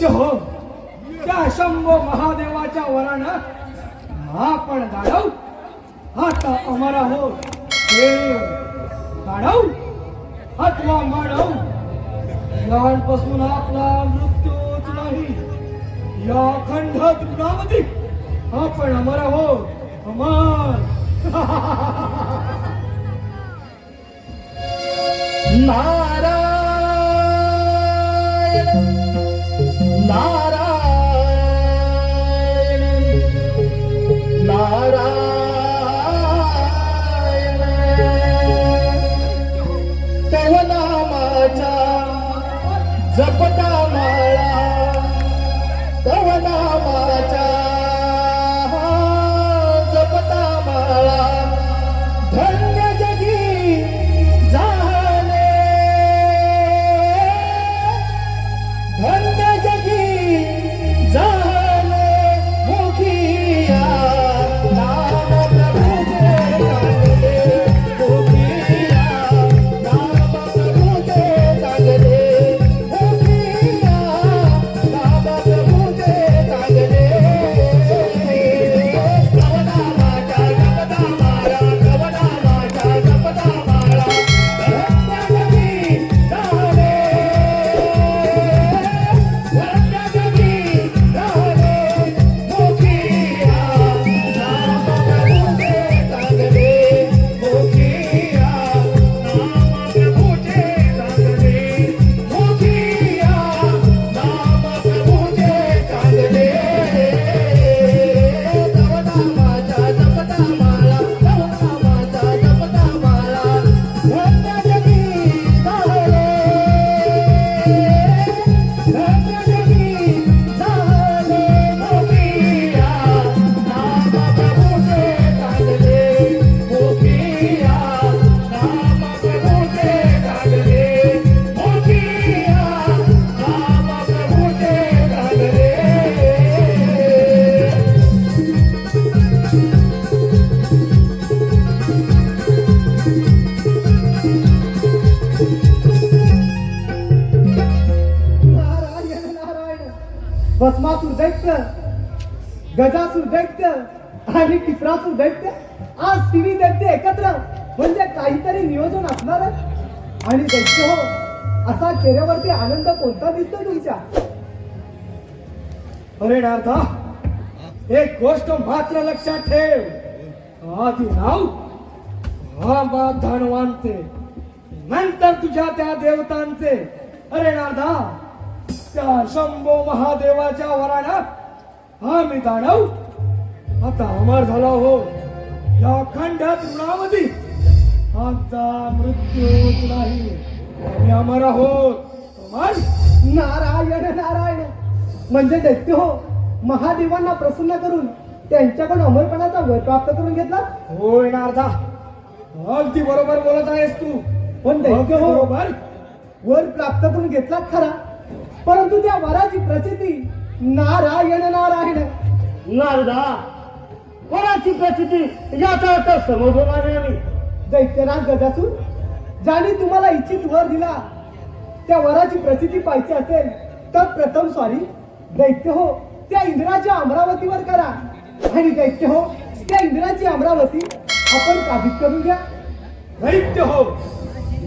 दैत्य हो. त्या शंभो महादेवाच्या वरानं आपण दाडव आता अमरा हो देव हो. अथवा माडव लहानपासून आपला मृत्यूच नाही. या खंड तृणामध्ये आपण अमर हो. अमर. ना नामाचा जपता माळा तव जपता माळा धन्य भस्मासूर दैत्य गजासूर दैत्य आणि किपरासूर दैत्य आज तिन्ही दैत्य एकत्र म्हणजे काहीतरी नियोजन असणार आणि दैत्य हो असा चेहऱ्यावरती आनंद कोणता दिसतो तुमच्या? अरे नारदा एक गोष्ट मात्र लक्षात ठेव. आधी नाव हा बा धनवांचे नंतर तुझ्या त्या देवतांचे. अरे नारदा त्या शंभो महादेवाच्या हा मी दानव आता अमर झाला हो. या खंडात ऋणामध्ये आमचा मृत्यूच नाही. आम्ही अमर आहोत. अमर? नारायण नारायण. म्हणजे दैत्य हो महादेवांना प्रसन्न करून त्यांच्याकडून अमरपणाचा वर प्राप्त करून घेतला? होय नारदा अगदी बरोबर बोलत आहेस तू. पण दैत्य हो बरोबर. वर प्राप्त करून घेतला खरा? परंतु त्या वराची प्रचिती नारायण नारायण. नारदा कोणाची प्रचिती याचा अर्थ समजून आम्ही दैत्यराज गजासूर ज्याने तुम्हाला इच्छित वर दिला त्या वराची प्रचिती पाहिजे असेल तर प्रथम सॉरी दैत्य हो त्या इंद्राच्या अमरावतीवर करा. आणि दैत्य हो त्या इंद्राची अमरावती आपण काबीज करून घ्या. दैत्य हो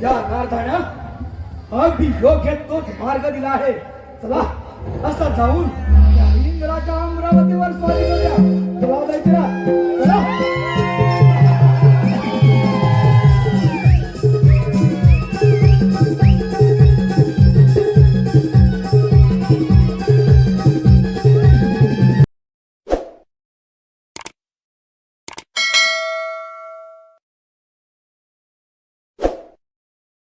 या नारदानं अगदी योग्य तोच मार्ग दिला आहे. चला असा जाऊन इंद्राच्या अमरावतीवर